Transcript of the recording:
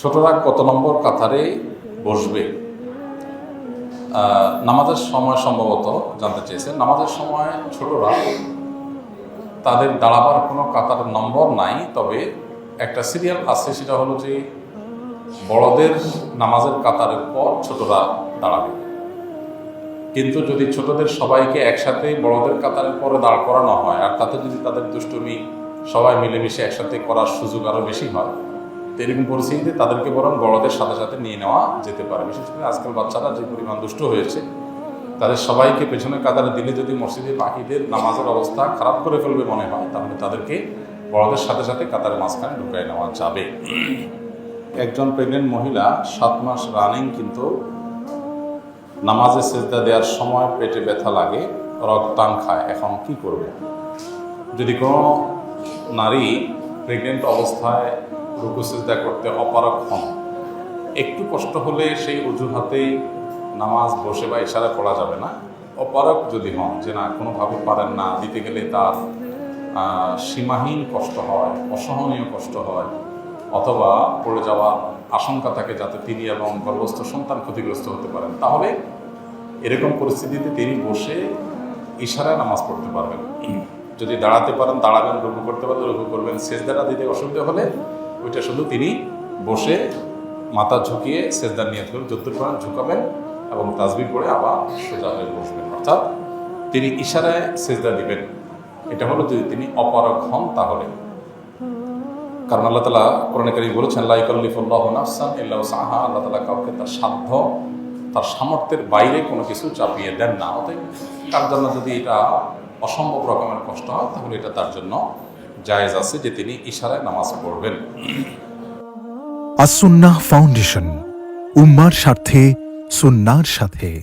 ছোটরা কত নম্বর কাতারে বসবে? নামাজের সময় সম্ভবত জানতে চেয়েছেন, নামাজের সময় ছোটরা তাদের দাঁড়াবার কোনো কাতার নম্বর নাই, তবে একটা সিরিয়াল আছে, সেটা হলো যে বড়দের নামাজের কাতারের পর ছোটরা দাঁড়াবে। কিন্তু যদি ছোটদের সবাইকে একসাথে বড়দের কাতারের পরে দাঁড় করানো হয়, আর তাতে যদি তাদের দুষ্টুমি সবাই মিলেমিশে একসাথে করার সুযোগ আরও বেশি হয় এরকম পরিস্থিতিতে তাদেরকে বরং বড়দের সাথে সাথে নিয়ে নেওয়া যেতে পারে। বিশেষ করে আজকাল বাচ্চারা যে পরিমাণ দুষ্ট হয়েছে, তাদের সবাইকে পেছনে কাতারে দিলে যদি মসজিদে পাখিদের নামাজের অবস্থা খারাপ করে ফেলবে মনে হয়, তাহলে তাদেরকে বড়দের সাথে সাথে কাতারের মাঝখানে ঢুকাই নেওয়া যাবে। একজন প্রেগনেন্ট মহিলা সাত মাস রানিং কিন্তু নামাজে সেজদা দেওয়ার সময় পেটে ব্যথা লাগে রক্তান খায়। এখন কি করবে? যদি কোনো নারী প্রেগনেন্ট অবস্থায় রুকু সেজদা করতে অপারক হন। একটু কষ্ট হলে সেই অজুহাতেই নামাজ, বসে বা ইশারা করা যাবে না। অপারক যদি হন, যে না, কোনোভাবে পারেন না, দিতে গেলে তার সীমাহীন কষ্ট হয়, অসহনীয় কষ্ট হয়, অথবা পড়ে যাওয়ার আশঙ্কা থাকে যাতে তিনি এবং গর্ভস্থ সন্তান ক্ষতিগ্রস্ত হতে পারেন, তাহলে এরকম পরিস্থিতিতে তিনি বসে ইশারায় নামাজ পড়তে পারবেন। যদি দাঁড়াতে পারেন, দাঁড়াবেন, রুকু করতে পারলে রুকু করবেন, সেজদাটা দিতে অসুবিধা হলে ওইটা শুধু তিনি বসে মাথা ঝুঁকিয়ে সেজদার নিয়ে ধরে যদ্দুর পারেন ঝুঁকাবেন এবং তাজবি পড়ে আবার সোজা হয়ে বসবেন। অর্থাৎ তিনি ইশারায় সেজদা দিবেন। এটা হলো যদি তিনি অপারক হন তাহলে। কারণ আল্লাহ তালা কোরআন কারি বলেছেন লাইকল্লিফুল্লাহ নাফসান ইল্লাহ সাহা আল্লাহ তালা কাউকে তার সাধ্য, তার সামর্থ্যের বাইরে কোনো কিছু চাপিয়ে দেন না। অতএব তার জন্য যদি এটা অসম্ভব রকমের কষ্ট হয়, তাহলে এটা তার জন্য জায়েজ আছে যে তিনি ইশারায় নামাজ পড়বেন। আসুন্না ফাউন্ডেশন উম্মার স্বার্থে সুন্নার সাথে।